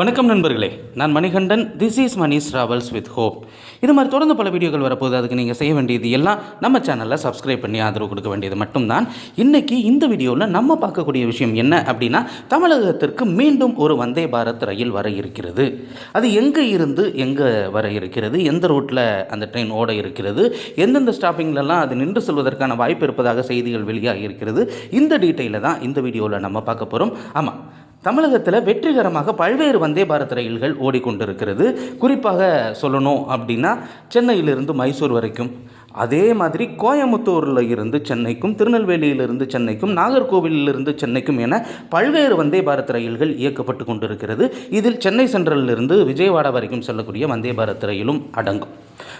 வணக்கம் நண்பர்களே. நான் Manikandan. This is Mani's travels with hope இது மாதிரி தொடர்ந்து பல வீடியோக்கள் வரப்போகுது. அதுக்கு நீங்கள் செய்ய வேண்டியது எல்லாம் நம்ம சேனலில் சப்ஸ்கிரைப் பண்ணி ஆதரவு கொடுக்க வேண்டியது மட்டும்தான். இன்றைக்கி இந்த வீடியோவில் நம்ம பார்க்கக்கூடிய விஷயம் என்ன அப்படின்னா தமிழகத்திற்கு மீண்டும் ஒரு வந்தே பாரத் ரயில் வர இருக்கிறது. அது எங்கே இருந்து எங்கே வர இருக்கிறது? எந்த ரூட்டில் அந்த ட்ரெயின் ஓட இருக்கிறது? எந்தெந்த ஸ்டாப்பிங்லலாம் அது நின்று செல்வதற்கான வாய்ப்பு இருப்பதாக செய்திகள் வெளியாகி இருக்கிறது? இந்த டீட்டெயிலை தான் இந்த வீடியோவில் நம்ம பார்க்க போகிறோம் ஆமாம் தமிழகத்தில் வெற்றிகரமாக பல்வேறு வந்தே பாரத் ரயில்கள் ஓடிக்கொண்டிருக்கிறது. குறிப்பாக சொல்லணும் அப்படின்னா சென்னையிலிருந்து மைசூர் வரைக்கும். அதே மாதிரி கோயம்புத்தூரில் இருந்து சென்னைக்கும் திருநெல்வேலியிலிருந்து சென்னைக்கும் நாகர்கோவிலிருந்து சென்னைக்கும் என பல்வேறு வந்தே பாரத் ரயில்கள் இயக்கப்பட்டு கொண்டிருக்கிறது. இதில் சென்னை சென்ட்ரலிலிருந்து விஜயவாடா வரைக்கும் செல்லக்கூடிய வந்தே பாரத் ரயிலும் அடங்கும்.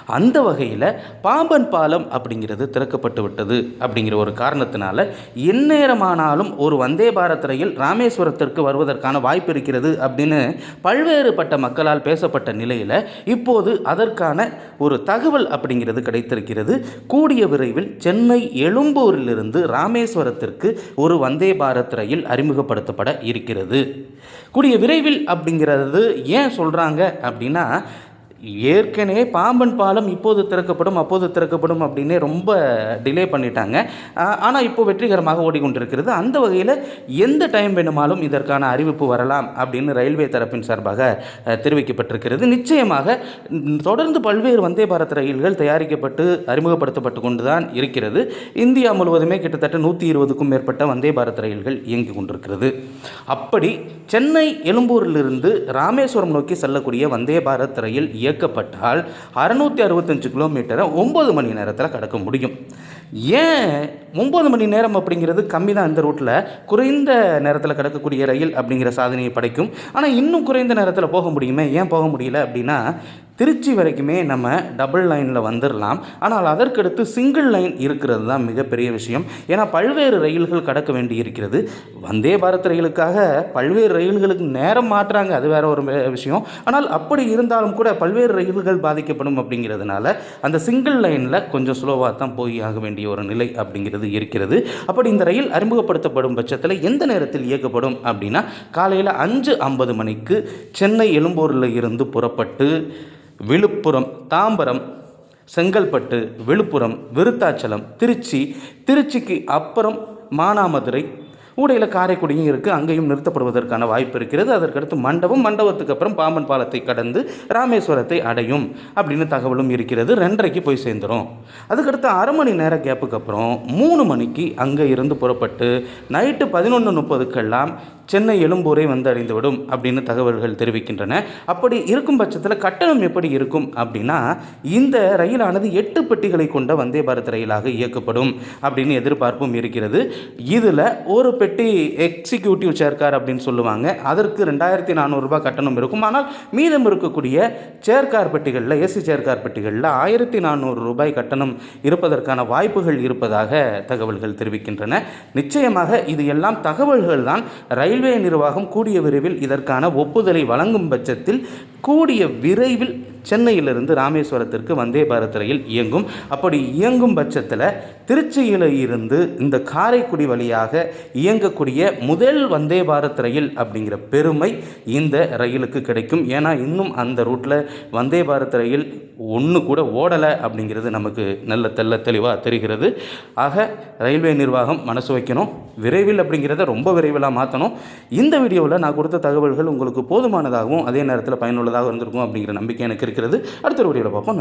அந்த வகையில் பாம்பன் பாலம் அப்படிங்கிறது திறக்கப்பட்டு விட்டது அப்படிங்கிற ஒரு காரணத்தினால எந்நேரமானாலும் ஒரு வந்தே பாரத் ரயில் ராமேஸ்வரத்திற்கு வருவதற்கான வாய்ப்பு இருக்கிறது அப்படின்னு பல்வேறுபட்ட மக்களால் பேசப்பட்ட நிலையில் இப்போது அதற்கான ஒரு தகவல் அப்படிங்கிறது கிடைத்திருக்கிறது. கூடிய விரைவில் சென்னை எழும்பூரிலிருந்து ராமேஸ்வரத்திற்கு ஒரு வந்தே பாரத் ரயில் அறிமுகப்படுத்தப்பட இருக்கிறது. கூடிய விரைவில் அப்படிங்கிறது ஏன் சொல்கிறாங்க அப்படின்னா ஏற்கனவே பாம்பன் பாலம் இப்போது திறக்கப்படும் அப்போது திறக்கப்படும் அப்படின்னே ரொம்ப டிலே பண்ணிட்டாங்க. ஆனால் இப்போ வெற்றிகரமாக ஓடிக்கொண்டிருக்கிறது. அந்த வகையில் எந்த டைம் வேணுமாலும் இதற்கான அறிவிப்பு வரலாம் அப்படின்னு ரயில்வே தரப்பின் சார்பாக தெரிவிக்கப்பட்டிருக்கிறது. நிச்சயமாக தொடர்ந்து பல்வேறு வந்தே பாரத் ரயில்கள் தயாரிக்கப்பட்டு அறிமுகப்படுத்தப்பட்டு கொண்டு தான் இருக்கிறது. இந்தியா முழுவதுமே கிட்டத்தட்ட நூற்றி இருபதுக்கும் மேற்பட்ட வந்தே பாரத் ரயில்கள் இயங்கி கொண்டிருக்கிறது. அப்படி சென்னை எழும்பூரிலிருந்து ராமேஸ்வரம் நோக்கி செல்லக்கூடிய வந்தே பாரத் ரயில் இயக்கப்பட்டால் அறுநூற்றி அறுபத்தஞ்சு கிலோமீட்டரை ஒம்பது மணி நேரத்தில் கடக்க முடியும். ஏன் ஒம்பது மணி நேரம் அப்படிங்கிறது கம்மி தான் இந்த ரூட்டில் குறைந்த நேரத்தில் கிடக்கக்கூடிய ரயில் அப்படிங்கிற சாதனையை படைக்கும். ஆனால் இன்னும் குறைந்த நேரத்தில் போக முடியுமே? ஏன் போக முடியல அப்படின்னா திருச்சி வரைக்குமே நம்ம டபுள் லைனில் வந்துடலாம் ஆனால் அதற்கடுத்து சிங்கிள் லைன் இருக்கிறது தான் மிகப்பெரிய விஷயம். ஏன்னா பல்வேறு ரயில்கள் கடக்க வேண்டி இருக்கிறது. வந்தே பாரத் ரயிலுக்காக பல்வேறு ரயில்களுக்கு நேரம் மாற்றுறாங்க. அது வேற ஒரு விஷயம். ஆனால் அப்படி இருந்தாலும் கூட பல்வேறு ரயில்கள் பாதிக்கப்படும் அப்படிங்கிறதுனால அந்த சிங்கிள் லைனில் கொஞ்சம் ஸ்லோவாக தான் போய் ஆக வேண்டிய ஒரு நிலை அப்படிங்கிறது இருக்கிறது. அப்படி இந்த ரயில் அறிமுகப்படுத்தப்படும் பட்சத்தில் எந்த நேரத்தில் இயக்கப்படும் அப்படின்னா காலையில் அஞ்சு ஐம்பது மணிக்கு சென்னை எழும்பூரில் இருந்து புறப்பட்டு விழுப்புரம் தாம்பரம் செங்கல்பட்டு விழுப்புரம் விருத்தாச்சலம் திருச்சி. திருச்சிக்கு அப்புறம் மானாமதுரை ஊடையில் காரைக்குடியும் இருக்குது அங்கேயும் நிறுத்தப்படுவதற்கான வாய்ப்பு இருக்கிறது. அதற்கடுத்து மண்டபம் மண்டபத்துக்கு அப்புறம் பாம்பன் பாலத்தை கடந்து ராமேஸ்வரத்தை அடையும் அப்படின்னு தகவலும் இருக்கிறது. ரெண்டரைக்கு போய் சேர்ந்துடும் அதுக்கடுத்து அரை மணி நேர கேப்புக்கு அப்புறம் மூணு மணிக்கு அங்கே இருந்து புறப்பட்டு நைட்டு பதினொன்று முப்பதுக்கெல்லாம் சென்னை எழும்பூரை வந்து அடைந்துவிடும் அப்படின்னு தகவல்கள் தெரிவிக்கின்றன. அப்படி இருக்கும் பட்சத்தில் கட்டணம் எப்படி இருக்கும் அப்படின்னா இந்த ரயிலானது எட்டு பெட்டிகளை கொண்ட வந்தே பாரத் ரயிலாக இயக்கப்படும் அப்படின்னு எதிர்பார்ப்பும் இருக்கிறது. இதில் ஒரு பெட்டி எக்ஸிக்யூட்டிவ் சேர்க்கார் அப்படின்னு சொல்லுவாங்க. அதற்கு ரெண்டாயிரத்தி நானூறுரூபா கட்டணம் இருக்கும். ஆனால் மீதம் இருக்கக்கூடிய சேர்க்கார் பெட்டிகளில் ஏசி சேர்க்கார் பெட்டிகளில் ஆயிரத்தி நானூறு ரூபாய் கட்டணம் இருப்பதற்கான வாய்ப்புகள் இருப்பதாக தகவல்கள் தெரிவிக்கின்றன. நிச்சயமாக இது எல்லாம் தகவல்கள் தான். ரயில்வே நிர்வாகம் கூடிய விரைவில் இதற்கான ஒப்புதலை வழங்கும் பட்சத்தில் கூடிய விரைவில் சென்னையிலிருந்து ராமேஸ்வரத்திற்கு வந்தே பாரத் ரயில் இயங்கும். அப்படி இயங்கும் பட்சத்தில் திருச்சியில் இருந்து இந்த காரைக்குடி வழியாக இயங்கக்கூடிய முதல் வந்தே பாரத் ரயில் அப்படிங்கிற பெருமை இந்த ரயிலுக்கு கிடைக்கும். ஏன்னா இன்னும் அந்த ரூட்டில் வந்தே பாரத் ரயில் ஒன்று கூட ஓடலை அப்படிங்கிறது நமக்கு நல்ல தெல்ல தெளிவாக தெரிகிறது. ஆக ரயில்வே நிர்வாகம் மனசு வைக்கணும். விரைவில் அப்படிங்கிறத ரொம்ப விரைவிலாக மாற்றணும் இந்த வீடியோவில் நான் கொடுத்த தகவல்கள் உங்களுக்கு போதுமானதாகவும் அதே நேரத்தில் பயனுள்ளதாக இருந்திருக்கும் அப்படிங்கிற நம்பிக்கை எனக்கு இருக்கிறது. அடுத்த வீடியோவில் பார்ப்போம்.